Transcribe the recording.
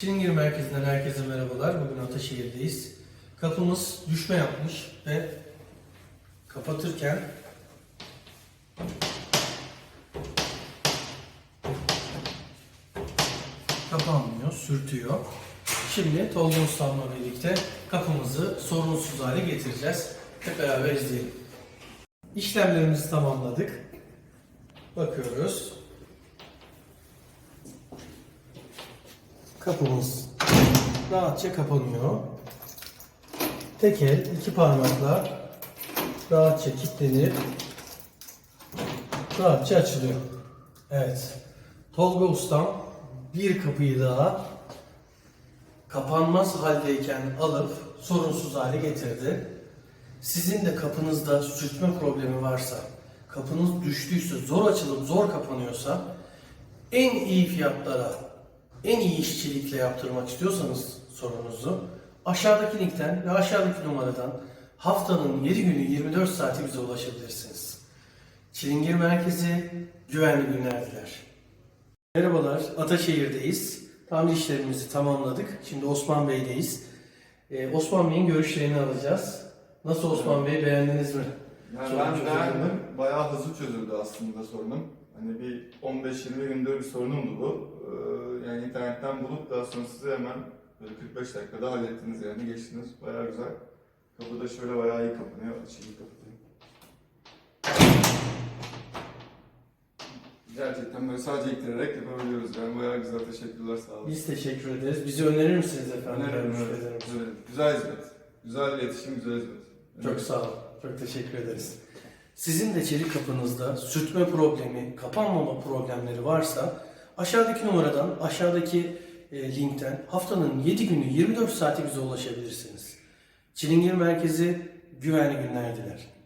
Çilingir Merkezi'nden herkese merhabalar. Bugün Ataşehir'deyiz. Kapımız düşme yapmış ve kapatırken kapanmıyor, sürtüyor. Şimdi Tolga Ustam'la birlikte kapımızı sorunsuz hale getireceğiz. Hep beraber izleyelim. İşlemlerimizi tamamladık. Bakıyoruz. Kapımız rahatça kapanıyor. Tek el, iki parmakla rahatça kilitlenip rahatça açılıyor. Evet. Tolga Ustam bir kapıyı daha kapanmaz haldeyken alıp sorunsuz hale getirdi. Sizin de kapınızda sürtme problemi varsa, kapınız düştüyse, zor açılıp zor kapanıyorsa en iyi fiyatlara, en iyi işçilikle yaptırmak istiyorsanız sorunuzu aşağıdaki linkten ve aşağıdaki numaradan haftanın 7 günü 24 saati bize ulaşabilirsiniz. Çilingir Merkezi güvenli günler diler. Merhabalar, Ataşehir'deyiz. Tamir işlerimizi tamamladık. Şimdi Osman Bey'deyiz. Ee, Osman Bey'in görüşlerini alacağız. Nasıl Osman Bey, beğendiniz mi? Yani Sorun ben beğendim. Bayağı hızlı çözüldü aslında sorunum. Hani bir 15-20 günde bir sorunumdu bu. Ee, yani internetten bulup daha sonra size hemen böyle 45 dakikada hallettiniz yani geçtiniz. Bayağı güzel. Kapı da şöyle bayağı iyi kapanıyor. Açayım kapatayım. Gerçekten böyle sadece ittirerek yapabiliyoruz. Yani bayağı güzel. Teşekkürler sağ olun. Biz teşekkür ederiz. Bizi önerir misiniz efendim? Öneririm, evet. Güzel, güzel hizmet. Güzel iletişim, güzel hizmet. Çok sağ olun. Çok teşekkür ederiz. Sizin de çelik kapınızda sürtme problemi, kapanmama problemleri varsa aşağıdaki numaradan, aşağıdaki e, linkten haftanın 7 günü 24 saati bize ulaşabilirsiniz. Çilingir Merkezi güvenli günler diler.